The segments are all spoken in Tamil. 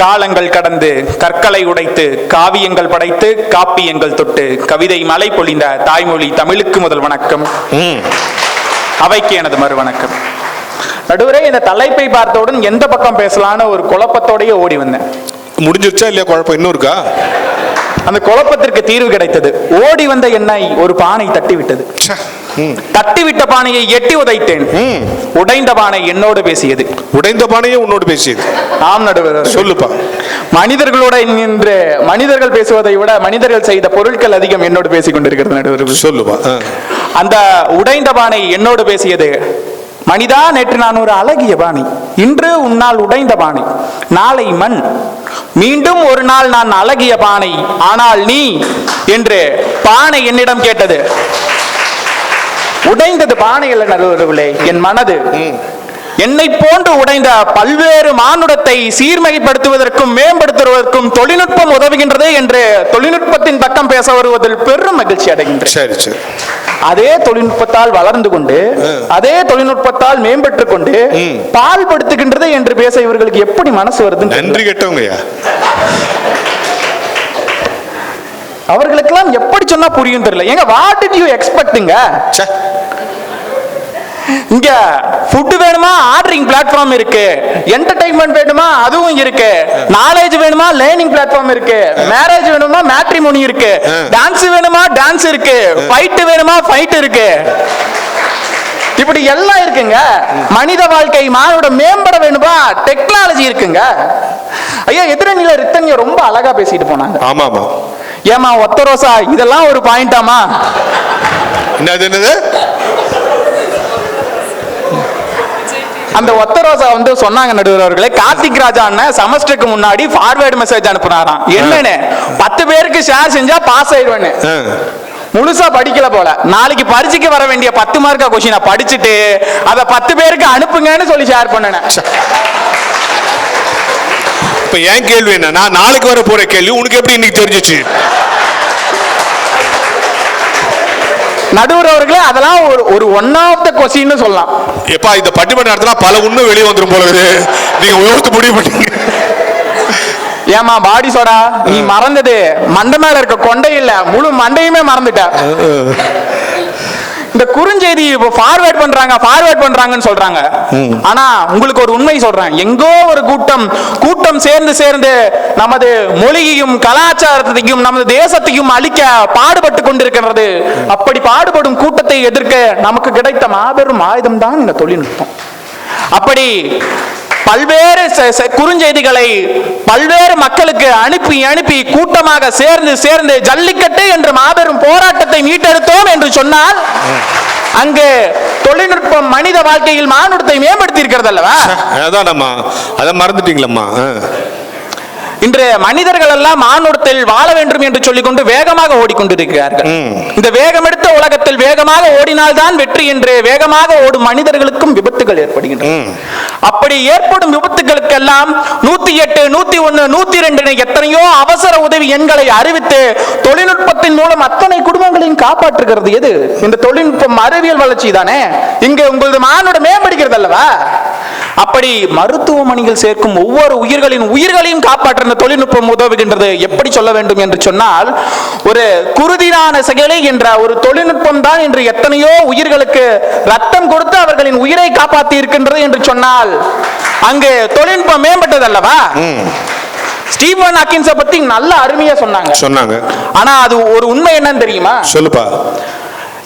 காலங்கள் கடந்து கற்களை உடைத்து காவியங்கள் படைத்து காப்பியங்கள் தொட்டு கவிதை மலை பொழிந்த தாய்மொழி தமிழுக்கு முதல் வணக்கம். அவைக்கு எனது மறு வணக்கம். நடுவரே இந்த தலைப்பை பார்த்தவுடன் எந்த பக்கம் பேசலான்னு ஒரு குழப்பத்தோடயே ஓடி வந்தேன். முடிஞ்சிருச்சா இல்லையா குழப்பம்? இன்னும் இருக்கா? அந்த குழப்பத்திற்கு தீர்வு கிடைத்தது. ஓடி வந்த என்னை ஒரு பானை தட்டி விட்டது ச்சே. ம். தட்டிவிட்ட பானையை எட்டி உதைத்தேன். உடைந்த பானை என்னோடு பேசியது. உடைந்த பானையே உன்னோடு பேசியது. ஆம் நடுவர் சொல்லுப்பா. மனிதர்களோட நின்று மனிதர்கள் பேசுவதை விட மனிதர்கள் செய்த பொருட்கள் அதிகம் என்னோடு பேசிக் கொண்டிருக்கிறது நடுவர் சொல்லுப்பா. ஆ. அந்த உடைந்த பானை என்னோடு பேசியது மனிதா நேற்று நான் ஒரு அழகிய பானை. இன்று உன்னால் உடைந்த பானை. நாளை மண். மீண்டும் ஒரு நாள் நான் அழகிய பானை. ஆனால் நீ என்று பானை என்னிடம் கேட்டது. உடைந்தது பானை இல்லை நடுவர்களே என் மனது என்னை போன்று உடைந்த பல்வேறு மானுடத்தை சீர்மைப்படுத்துவதற்கும் மேம்படுத்துவதற்கும் தொழில்நுட்பம் உதவுகின்றது என்று தொழில்நுட்பத்தின் பக்கம் பேச வருவதில் பெரும் மகிழ்ச்சி அடைகின்றேன். அதே தொழில்நுட்பத்தால் வளர்ந்து கொண்டு அதே தொழில்நுட்பத்தால் மேம்பட்டு கொண்டு ம். பால் படுத்துகின்றது என்று பேச இவர்களுக்கு எப்படி மனசு வருது நன்றி கெட்டவங்கய்யா. அவர்களுக்கெல்லாம் எப்படி சொன்னா புரியும் தெரியல. ஏங்க வாட் டிட் யூ எக்ஸ்பெக்ட்டுங்க ச்சே. இங்க ஃபுட் வேணுமா? ஆர்டரிங் பிளாட்ஃபார்ம் இருக்கு. என்டர்டைன்மெண்ட் வேணுமா? அதுவும் இருக்கு. நாலேஜ் வேணுமா? லேர்னிங் பிளாட்ஃபார்ம் இருக்கு. மேரேஜ் வேணுமா? மேட்ரிமோனி இருக்கு. டான்ஸ் வேணுமா? டான்ஸ் இருக்கு. ஃபைட் வேணுமா? ஃபைட் இருக்கு. இப்படி எல்லாம் இருக்குங்க. மனித வாழ்க்கை மானோட மேம்பட வேணுமா? டெக்னாலஜி இருக்குங்க. ஐயா எதிரணியில ரித்தன்யா ரொம்ப அழகா பேசிட்டு போனாங்க. ஆமா ஆமா ஏமா ஒத்த ரோசா? இதெல்லாம் ஒரு பாயிண்டாமா என்னது என்னது? அந்த ஒத்த ரோசா வந்து சொன்னாங்க நடுவர் அவர்களே கார்த்திக் ராஜா அண்ணன் செமஸ்டருக்கு முன்னாடி ஃபார்வேர்டு மெசேஜ் அனுப்புனாராம். என்னன்னு? பத்து பேருக்கு ஷேர் செஞ்சா பாஸ் ஆயிடுவேன்னு. முழுசா படிக்கல போல. நாளைக்கு பரீட்சைக்கு வர வேண்டிய பத்து மார்க்கா கொஸ்டினை படிச்சுட்டு அதை பத்து பேருக்கு அனுப்புங்கன்னு சொல்லி ஷேர் பண்ணினேன். இப்ப என் கேள்வி என்ன நான் நாளைக்கு வர போற கேள்வி உனக்கு எப்படி இன்னைக்கு தெரிஞ்சிச்சு? நடுவர் அவர்களே அதெல்லாம் ஒரு ஒரு ஒன் ஆஃப் த கொஸ்டின்னு சொல்லலாம். எப்பா இந்த பட்டிமன்ற நடத்தினா பல உண்மை வெளியே வந்துரும் போல இருக்குது நீங்க யோசித்து முடிவு பண்ணீங்க ஏமா பாடி சோடா நீ மறந்தது. மண்டை மேல இருக்க கொண்டை இல்ல. முழு மண்டையுமே மறந்துட்ட. இந்த குறுஞ்செய்தி இப்போ ஃபார்வேர்ட் பண்றாங்க ஃபார்வேர்ட் பண்றாங்கன்னு சொல்றாங்க. ஆனா உங்களுக்கு ஒரு உண்மை சொல்றேன். எங்கோ ஒரு கூட்டம் கூட்டம் சேர்ந்து சேர்ந்து நமது மொழியையும் கலாச்சாரத்தையும் நமது தேசத்தையும் அழிக்க பாடுபட்டு கொண்டிருக்கிறது அப்படி பாடுபடும் கூட்டத்தை எதிர்க்க நமக்கு கிடைத்த மாபெரும் ஆயுதம் தான் இந்த தொழில்நுட்பம். அப்படி பல்வேறு செ- செ- குறுஞ்செய்திகளை பல்வேறு மக்களுக்கு அனுப்பி அனுப்பி கூட்டமாக சேர்ந்து சேர்ந்து ஜல்லிக்கட்டு என்ற மாபெரும் போராட்டத்தை மீட்டெடுத்தோம் என்று சொன்னால் அங்கு தொழில்நுட்பம் மனித வாழ்க்கையில் மானுடத்தை மேம்படுத்தி இருக்கிறது அல்லவா அதான் அதை மறந்துட்டீங்களம்மா. ஆ. இன்று மனிதர்கள் எல்லாம் மானுடத்தில் வாழ வேண்டும் என்று சொல்லிக்கொண்டு வேகமாக ஓடிக்கொண்டிருக்கிறார்கள். இந்த வேகமெடுத்த உலகத்தில் வேகமாக ஓடினால்தான் வெற்றி என்று வேகமாக ஓடும் மனிதர்களுக்கும் விபத்துகள் ஏற்படுகின்றன. அப்படி ஏற்படும் விபத்துகளுக்கெல்லாம் நூத்தி எட்டு நூத்தி ஒன்னு நூத்தி ரெண்டு எத்தனையோ அவசர உதவி எண்களை அறிவித்து தொழில்நுட்பத்தின் மூலம் அத்தனை குடும்பங்களையும் காப்பாற்றுகிறது. எது? இந்த தொழில்நுட்பம் அறிவியல் வளர்ச்சி தானே? இங்கு உங்களது மானுட மேம்படுகிறது அல்லவா? அப்படி மருத்துவமனைகள் சேர்க்கும் ஒவ்வொரு உயிர்களின் உயிர்களையும் காப்பாற்ற இந்த தொழில்நுட்பம் உதவுகின்றது. எப்படி சொல்ல வேண்டும் என்று சொன்னால் ஒரு குருதிரான செயலி என்ற ஒரு தொழில்நுட்பம் தான் இன்று எத்தனையோ உயிர்களுக்கு ரத்தம் கொடுத்து அவர்களின் உயிரை காப்பாற்றி இருக்கின்றது என்று சொன்னால் அங்கு தொழில்நுட்பம் மேம்பட்டது அல்லவா ஸ்டீவன் அக்கின்ஸ பத்தி நல்ல அருமையா சொன்னாங்க. சொன்னாங்க. ஆனா அது ஒரு உண்மை என்னன்னு தெரியுமா? சொல்லுப்பா.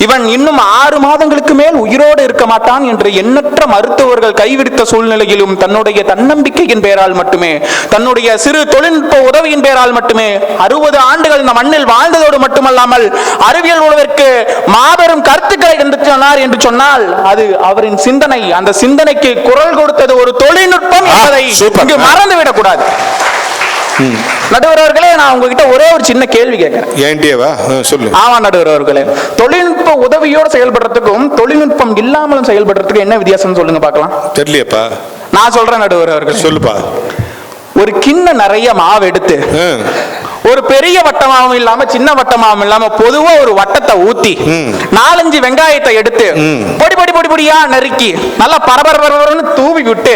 இவன் இன்னும் ஆறு மாதங்களுக்கு மேல் உயிரோடு இருக்க மாட்டான் என்று எண்ணற்ற மருத்துவர்கள் கைவிடுத்த சூழ்நிலையிலும் தன்னுடைய தன்னம்பிக்கையின் பெயரால் மட்டுமே தன்னுடைய சிறு தொழில்நுட்ப உதவியின் பெயரால் மட்டுமே அறுபது ஆண்டுகள் இந்த மண்ணில் வாழ்ந்ததோடு மட்டுமல்லாமல் அறிவியல் உலகிற்கு மாபெரும் கருத்துக்களை என்று சொன்னார் என்று சொன்னால் அது அவரின் சிந்தனை அந்த சிந்தனைக்கு குரல் கொடுத்தது ஒரு தொழில்நுட்பம் என்பதை சூப்பர். இங்கு மறந்து விடக்கூடாது நடுவர் அவர்களே நான் உங்ககிட்ட ஒரே ஒரு சின்ன கேள்வி கேட்கிறேன். ஏன்டியவா சொல்லு. ஆமா நடுவர் அவர்களே தொழில்நுட்ப உதவியோடு செயல்படுறதுக்கும் தொழில்நுட்பம் இல்லாமலும் செயல்படுறதுக்கும் என்ன வித்தியாசம் சொல்லுங்க பார்க்கலாம். தெரியலையப்பா. நான் சொல்றேன் நடுவர் அவர்கள் சொல்லுப்பா. ஒரு கிண்ண நிறைய மாவு எடுத்து. ஒரு பெரிய வட்டமாவும் இல்லாம சின்ன வட்டமாவும் இல்லாம பொதுவா ஒரு வட்டத்தை ஊத்தி நாலஞ்சு வெங்காயத்தை எடுத்து பொடி பொடி பொடி பொடியா நறுக்கி நல்லா பரபரபரன்னு தூவி விட்டு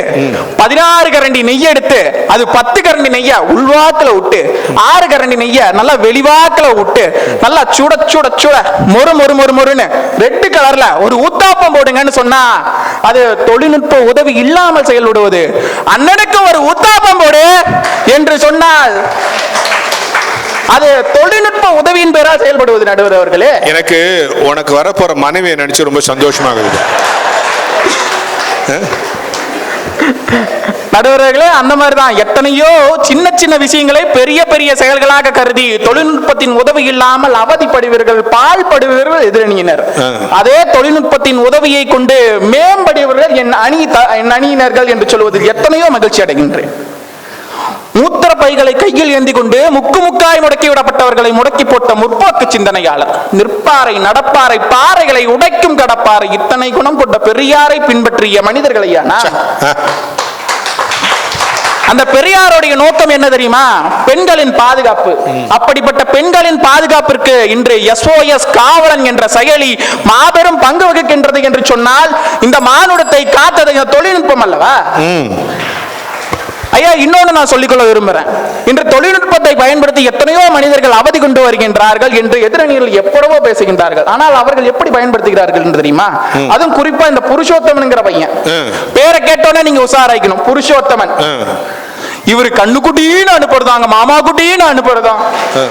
பதினாறு கரண்டி நெய் எடுத்து அது பத்து கரண்டி நெய்ய உள்வாக்குல விட்டு ஆறு கரண்டி நெய்ய நல்லா வெளிவாக்குல விட்டு நல்லா சுட சுட சுட மொறு மொறு மொறு மொறுன்னு ரெட் கலர்ல ஒரு ஊத்தாப்பம் போடுங்கன்னு சொன்னா அது தொழில்நுட்ப உதவி இல்லாமல் செயல்படுவது. அண்ணனுக்கு ஒரு ஊத்தாப்பம் போடு என்று சொன்னால் அது தொழில்நுட்ப உதவியின் பேரா செயல்படுவது நடுவர் அவர்களே. எனக்கு உனக்கு வரப்போற மனைவியை நினைச்சு ரொம்ப சந்தோஷமா இருக்குது நடுவர்களே அந்த மாதிரி தான் எத்தனையோ சின்ன சின்ன விஷயங்களை பெரிய பெரிய செயல்களாக கருதி தொழில்நுட்பத்தின் உதவி இல்லாமல் அவதிப்படுவீர்கள் பாழ்படுவீர்கள் எதிரணியினர். ஆ. அதே தொழில்நுட்பத்தின் உதவியை கொண்டு மேம்படுவர்கள் என் அணி என் அணியினர்கள் என்று சொல்வதில் எத்தனையோ மகிழ்ச்சி அடைகின்றேன். மூத்திர பைகளை கையில் ஏந்தி கொண்டு முக்கு முக்காய் முடக்கி விடப்பட்டவர்களை முடக்கி போட்ட முற்போக்கு சிந்தனையாளர். நிற்பாரை நடப்பாரை பாறைகளை உடைக்கும் கடப்பாரை இத்தனை குணம் கொண்ட பெரியாரை பின்பற்றிய மனிதர்களையா நாம்? ஆ, அந்த பெரியாருடைய நோக்கம் என்ன தெரியுமா? பெண்களின் பாதுகாப்பு. அப்படிப்பட்ட பெண்களின் பாதுகாப்பிற்கு இன்று எஸ்ஓஎஸ் காவலன் என்ற செயலி மாபெரும் பங்கு வகிக்கின்றது என்று சொன்னால் இந்த மானுடத்தை காத்தது தொழில்நுட்பம் அல்லவா. ஐயா இன்னொன்னு நான் சொல்லிக்கொள்ள விரும்புறேன். இன்று தொழில்நுட்பத்தை பயன்படுத்தி எத்தனையோ மனிதர்கள் அவதி கொண்டு வருகின்றார்கள் என்று எதிரணிகள் எப்படவோ பேசுகின்றார்கள். ஆனால் அவர்கள் எப்படி பயன்படுத்துகிறார்கள் என்று தெரியுமா? அதுவும் குறிப்பா இந்த புருஷோத்தமன்ங்கிற பையன். பேரை கேட்டோன்னே நீங்க உசாராய்க்கணும் புருஷோத்தமன். இவரு கண்ணுக்குட்டின்னு அனுப்புறதாங்க மாமா குட்டின்னு அனுப்புறதாம் ஆ.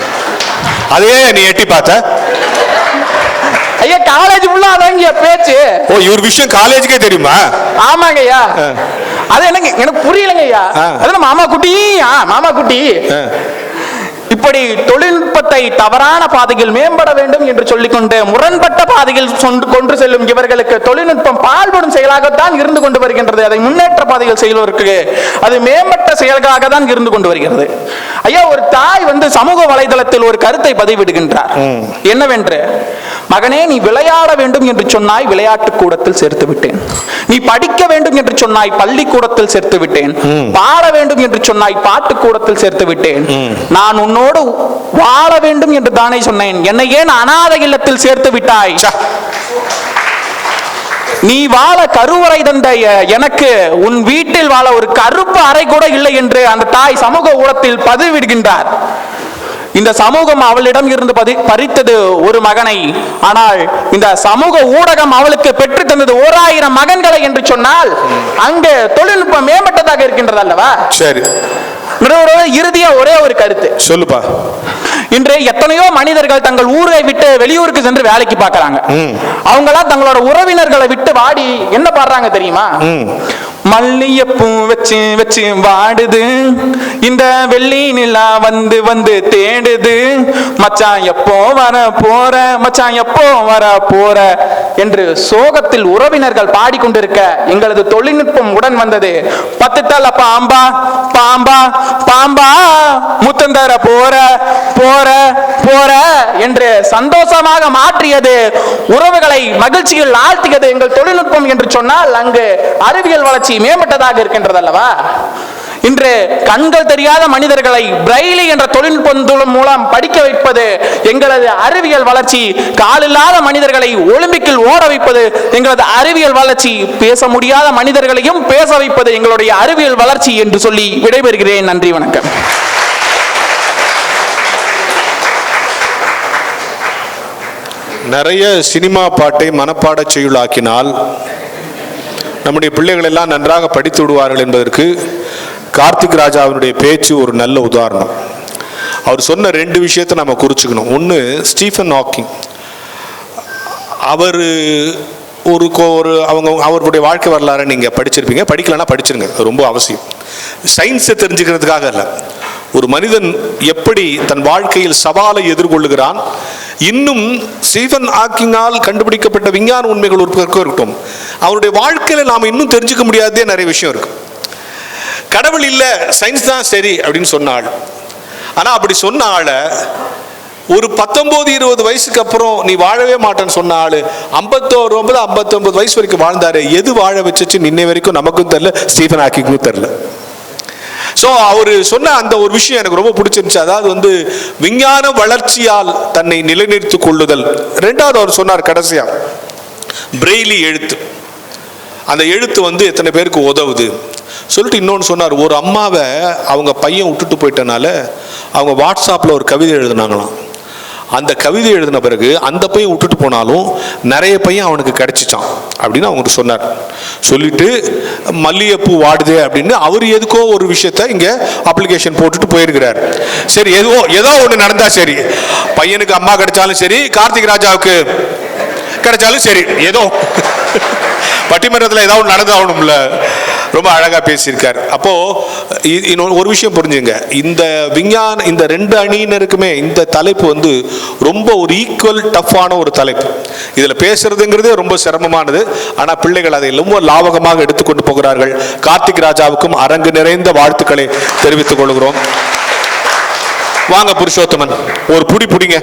அதே நீ எட்டி பார்த்த? ஐயா காலேஜ் ஃபுல்லா அதாங்க பேச்சு. ஓ இவர் விஷயம் காலேஜுக்கே தெரியுமா? ஆமாங்க ஐயா. அது என்னங்க? எனக்கு புரியலங்க ஐயா. அதெல்லாம் மாமா குட்டி? ஆ, மாமா குட்டி. இப்படி தொழில்நுட்பத்தை தவறான பாதையில் மேம்பட வேண்டும் என்று சொல்லிக்கொண்டு முரண்பட்ட பாதையில் கொண்டு செல்லும் இவர்களுக்கு தொழில்நுட்பம் பால்படும் செயலாகத்தான் இருந்து கொண்டு வருகின்றது. அதை முன்னேற்ற பாதையில் செய்வதற்கு அது மேம்பட்ட செயல்களாக தான் இருந்து கொண்டு வருகிறது. ஐயா ஒரு தாய் வந்து சமூக வலைதளத்தில் ஒரு கருத்தை பதிவிடுகின்றார். என்னவென்று? மகனே நீ விளையாட வேண்டும் என்று சொன்னாய் விளையாட்டு கூடத்தில் சேர்த்து விட்டேன். நீ படிக்க வேண்டும் என்று சொன்னாய் பள்ளிக்கூடத்தில் சேர்த்து விட்டேன். பாட வேண்டும் என்று சொன்னாய் பாட்டு கூடத்தில் சேர்த்து விட்டேன். நான் உன்னோடு வாழ வேண்டும் என்று தானே சொன்னேன். என்னை ஏன் அனாதை இல்லத்தில் சேர்த்து விட்டாய். நீ வாழ கருவறை தந்த எனக்கு உன் வீட்டில் வாழ ஒரு கருப்பு அறை கூட இல்லை என்று அந்த தாய் சமூக ஊடகத்தில் பதிவிடுகின்றார். இந்த சமூகம் அவளிடம் இருந்து பறித்தது ஒரு மகனை. ஆனால் இந்த சமூக ஊடகம் அவளுக்கு பெற்று தந்தது ஓராயிரம் மகன்களை என்று சொன்னால் அங்கு தொழில்நுட்பம் மேம்பட்டதாக இருக்கின்றது அல்லவா சரி இறுதியா ஒரே ஒரு கருத்து. சொல்லுப்பா. இன்று எத்தனையோ மனிதர்கள் தங்கள் ஊரை விட்டு வெளியூருக்கு சென்று வேலைக்கு பார்க்கறாங்க. அவங்களாம் தங்களோட உறவினர்களை விட்டு வாடி என்ன பாடுறாங்க தெரியுமா? மல்லியப்பூ வச்சு வச்சு வாடுது. இந்த வெள்ளி நிலா வந்து வந்து தேடுது. மச்சான் எப்போ வர போற மச்சான் எப்போ வர போற என்று சோகத்தில் உறவினர்கள் பாடிக்கொண்டிருக்க எங்களது தொழில்நுட்பம் உடன் வந்தது. பத்து தல பாம்பா பாம்பா பாம்பா முத்தந்தர போற போற போற என்று சந்தோஷமாக மாற்றியது. உறவுகளை மகிழ்ச்சியில் ஆழ்த்தியது எங்கள் தொழில்நுட்பம் என்று சொன்னால் அங்கு அறிவியல் வளர்ச்சி மேம்பட்டதாக இருக்கின்றது அல்லவா இன்று கண்கள் தெரியாத மனிதர்களை பிரெய்லி என்ற தொழில்நுட்பம் மூலம் படிக்க வைப்பது எங்களது அறிவியல் வளர்ச்சி காலில்லாத மனிதர்களை ஒலிம்பிக்கில் ஓட வைப்பது எங்களது அறிவியல் வளர்ச்சி பேச முடியாத மனிதர்களையும் பேச வைப்பது எங்களுடைய அறிவியல் வளர்ச்சி என்று சொல்லி விடைபெறுகிறேன். நன்றி வணக்கம். நிறைய சினிமா பாட்டை மனப்பாட செய்யுளாக்கினால் நம்முடைய பிள்ளைகள் எல்லாம் நன்றாக படித்து விடுவார்கள் என்பதற்கு கார்த்திக் ராஜாவினுடைய பேச்சு ஒரு நல்ல உதாரணம். அவர் சொன்ன ரெண்டு விஷயத்தை நம்ம குறிச்சுக்கணும். ஒன்று ஸ்டீஃபன் ஹாக்கிங். அவர் ஒரு கோ- ஒரு அவங்க அவருடைய வாழ்க்கை வரலாறை நீங்கள் படிச்சிருப்பீங்க. படிக்கலன்னா படிச்சிருங்க. அது ரொம்ப அவசியம். சயின்ஸை தெரிஞ்சுக்கிறதுக்காக இல்லை ஒரு மனிதன் எப்படி தன் வாழ்க்கையில் சவாலை எதிர்கொள்ளுகிறான்? இன்னும் ஸ்டீஃபன் ஹாக்கிங்கால் கண்டுபிடிக்கப்பட்ட விஞ்ஞான உண்மைகள் ஒரு பக்கம் இருக்கட்டும். அவருடைய வாழ்க்கையில் நாம் இன்னும் தெரிஞ்சுக்க முடியாதே நிறைய விஷயம் இருக்கு. கடவுள் இல்லை சயின்ஸ் தான் சரி அப்படின்னு சொன்னாள். ஆனால் அப்படி சொன்ன ஆளை ஒரு பத்தொம்போது இருபது வயசுக்கு அப்புறம் நீ வாழவே மாட்டேன்னு சொன்ன ஆள் ஐம்பத்தோரு ஒன்பது ஐம்பத்தொம்பது வயசு வரைக்கும் வாழ்ந்தாரு. எது வாழ வச்சுச்சு? இன்னை வரைக்கும் நமக்கும் தெரில ஸ்டீஃபன் ஹாக்கிங்கும் தெரில ஸோ அவர் சொன்ன அந்த ஒரு விஷயம் எனக்கு ரொம்ப பிடிச்சிருந்துச்சு. அதாவது வந்து விஞ்ஞான வளர்ச்சியால் தன்னை நிலைநிறுத்திக் கொள்ளுதல். ரெண்டாவது அவர் சொன்னார் கடைசியா பிரெய்லி எழுத்து. அந்த எழுத்து வந்து எத்தனை பேருக்கு உதவுது? சொல்லிட்டு இன்னொன்று சொன்னார் ஒரு அம்மாவை அவங்க பையன் விட்டுட்டு போயிட்டனால அவங்க வாட்ஸ்அப்பில் ஒரு கவிதை எழுதுனாங்களாம். அந்த கவிதை எழுதின பிறகு அந்த பையன் விட்டுட்டு போனாலும் நிறைய பையன் அவனுக்கு கிடைச்சிச்சான் அப்படின்னு அவங்க சொன்னார். சொல்லிட்டு மல்லிகைப்பூ வாடுதே அப்படின்னு அவர் எதுக்கோ ஒரு விஷயத்த இங்கே அப்ளிகேஷன் போட்டுட்டு போயிருக்கிறார். சரி எதுவோ ஏதோ ஒன்று நடந்தா சரி. பையனுக்கு அம்மா கிடைச்சாலும் சரி கார்த்திக் ராஜாவுக்கு கிடைச்சாலும் சரி ஏதோ. பட்டிமன்றத்தில் ஏதாவது நடந்தாகணும்ல. ரொம்ப அழகாக பேசியிருக்கார். அப்போது இன்னொரு ஒரு விஷயம் புரிஞ்சுங்க. இந்த விஞ்ஞான இந்த ரெண்டு அணியினருக்குமே இந்த தலைப்பு வந்து ரொம்ப ஒரு ஈக்குவல் டஃப்பான ஒரு தலைப்பு. இதில் பேசுறதுங்கிறதே ரொம்ப சிரமமானது. ஆனால் பிள்ளைகள் அதை ரொம்ப லாவகமாக எடுத்துக்கொண்டு போகிறார்கள். கார்த்திக் ராஜாவுக்கும் அரங்கு நிறைந்த வாழ்த்துக்களை தெரிவித்துக் கொள்கிறோம். வாங்க புருஷோத்தமன். ஒரு புடி புடிங்க.